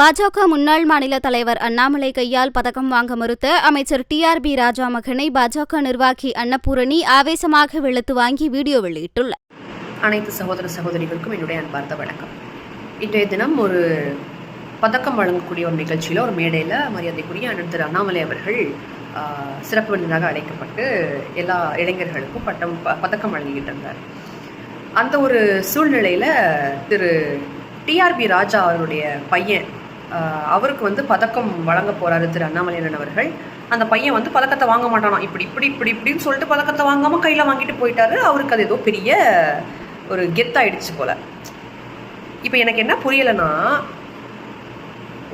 பாஜக முன்னாள் மாநில தலைவர் அண்ணாமலை கையால் பதக்கம் வாங்க மறுத்த அமைச்சர் டி ஆர் பி ராஜா மகனை பாஜக நிர்வாகி அன்னபூரணி ஆவேசமாக வெளுத்து வாங்கி வீடியோ வெளியிட்டுள்ளார். அனைத்து சகோதர சகோதரிகளுக்கும் என்னுடைய அன்பார்ந்த வணக்கம். இன்றைய தினம் ஒரு பதக்கம் வழங்கக்கூடிய ஒரு நிகழ்ச்சியில் ஒரு மேடையில் மரியாதைக்குரிய அண்ணன் திரு அண்ணாமலை அவர்கள் சிறப்பு விருந்தினராக அழைக்கப்பட்டு எல்லா இளைஞர்களுக்கும் பட்டம் ப- பதக்கம் வழங்கிக்கிட்டு இருந்தார். அந்த ஒரு சூழ்நிலையில் திரு டிஆர்பி ராஜா அவருடைய பையன் அவருக்கு வந்து பதக்கம் வழங்க போகிறாரு திரு அண்ணாமலையன் அவர்கள். அந்த பையன் வந்து பதக்கத்தை வாங்க மாட்டானாம். இப்படி இப்படி இப்படி இப்படின்னு சொல்லிட்டு பதக்கத்தை வாங்காமல் கையில் வாங்கிட்டு போயிட்டாரு. அவருக்கு அது ஏதோ பெரிய ஒரு கெத்தாயிடுச்சு போல. இப்போ எனக்கு என்ன புரியலைன்னா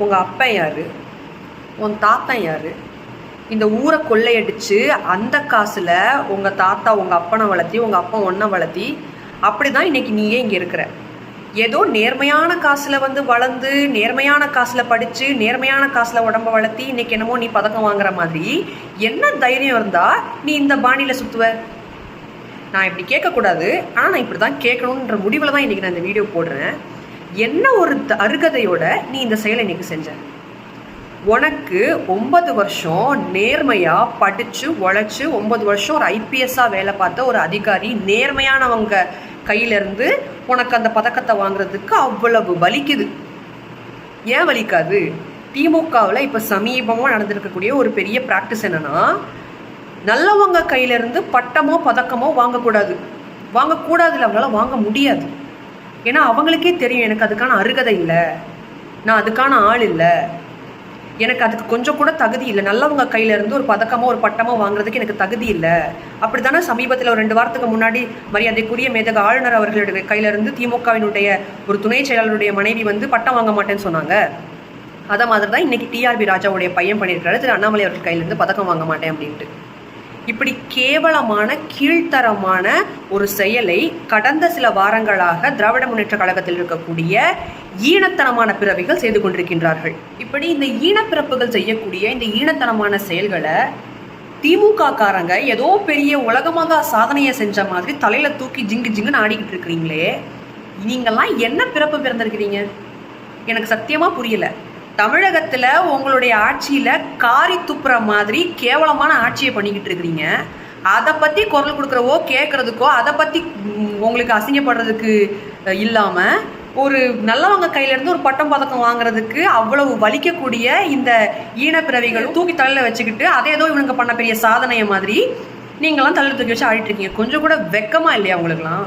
உங்கள் அப்பன் யார்? உன் தாத்தன் யார்? இந்த ஊரை கொள்ளையடிச்சு அந்த காசில் உங்கள் தாத்தா உங்கள் அப்பனை வளர்த்தி உங்கள் அப்பா ஒன்றை வளர்த்தி அப்படி தான் இன்னைக்கு நீயே இங்கே இருக்கிற. ஏதோ நேர்மையான காசுல வந்து வளர்ந்து நேர்மையான காசுல படிச்சு நேர்மையான காசுல உடம்ப வளர்த்தி இன்னைக்கு என்னமோ நீ பதக்கம் வாங்குற மாதிரி என்ன தைரியம் இருந்தா நீ இந்த பாணியில சுத்துவ? நான் இப்படி கேட்கக்கூடாது. ஆனால் நான் இப்படி தான் கேட்கணுன்ற முடிவில் தான் இன்றைக்கி நான் இந்த வீடியோ போடுறேன். என்ன ஒரு த- அருகதையோட நீ இந்த செயலை இன்னைக்கு செஞ்ச? உனக்கு ஒன்பது வருஷம் நேர்மையாக படித்து உழைச்சி ஒன்பது வருஷம் ஒரு ஐபிஎஸ்ஸாக வேலை பார்த்த ஒரு அதிகாரி நேர்மையானவங்க கையிலேருந்து உனக்கு அந்த பதக்கத்தை வாங்குறதுக்கு அவ்வளவு வலிக்குது. ஏன் வலிக்காது? திமுகவில் இப்போ சமீபமாக நடந்திருக்கக்கூடிய ஒரு பெரிய ப்ராக்டிஸ் என்னன்னா நல்லவங்க கையிலேருந்து பட்டமோ பதக்கமோ வாங்கக்கூடாது. வாங்கக்கூடாதுல அவங்களால வாங்க முடியாது. ஏன்னா அவங்களுக்கே தெரியும் எனக்கு அதுக்கான அருகதை இல்லை. நான் அதுக்கான ஆள் இல்லை. எனக்கு அதுக்கு கொஞ்சம் கூட தகுதி இல்லை. நல்லவங்க கையில இருந்து ஒரு பதக்கமோ ஒரு பட்டமோ வாங்குறதுக்கு எனக்கு தகுதி இல்லை. அப்படித்தானே சமீபத்தில் ஒரு ரெண்டு வாரத்துக்கு முன்னாடி மரியாதைக்குரிய மேதக ஆளுநர் அவர்களுடைய கையில இருந்து திமுகவினுடைய ஒரு துணை செயலாளருடைய மனைவி வந்து பட்டம் வாங்க மாட்டேன்னு சொன்னாங்க. அதை மாதிரி தான் இன்னைக்கு டிஆர்பி ராஜாவுடைய பையன் பண்ணியிருக்காரு. திரு அண்ணாமலை அவர்கள் கையிலேருந்து பதக்கம் வாங்க மாட்டேன் அப்படின்ட்டு. இப்படி கேவலமான கீழ்த்தரமான ஒரு செயலை கடந்த சில வாரங்களாக திராவிட முன்னேற்ற கழகத்தில் இருக்கக்கூடிய ஈனத்தனமான பிறவிகள் செய்து கொண்டிருக்கின்றார்கள். இப்படி இந்த ஈனப்பிறப்புகள் செய்யக்கூடிய இந்த ஈனத்தனமான செயல்களை திமுக காரங்க ஏதோ பெரிய உலகமாக சாதனையை செஞ்ச மாதிரி தலையில தூக்கி ஜிங்கு ஜிங்குன்னு ஆடிக்கிட்டு இருக்கிறீங்களே நீங்கள்லாம் என்ன பிறப்பு பிறந்திருக்கிறீங்க? எனக்கு சத்தியமா புரியல. தமிழகத்தில் உங்களுடைய ஆட்சியில் காரி துப்புற மாதிரி கேவலமான ஆட்சியை பண்ணிக்கிட்டு இருக்கிறீங்க. அதை பற்றி குரல் கொடுக்குறவோ கேட்குறதுக்கோ அதை பற்றி உங்களுக்கு அசிங்கப்படுறதுக்கு இல்லாமல் ஒரு நல்லவங்க கையிலேருந்து ஒரு பட்டம் பதக்கம் வாங்குறதுக்கு அவ்வளவு வலிக்கக்கூடிய இந்த ஈனப்பிறவிகள் தூக்கி தலையில் வச்சுக்கிட்டு அதை ஏதோ இவனுங்க பண்ண பெரிய சாதனையை மாதிரி நீங்களாம் தள்ளி தூக்கி வச்சு ஆடிட்டு இருக்கீங்க. கொஞ்சம் கூட வெக்கமாக இல்லையா உங்களுக்குலாம்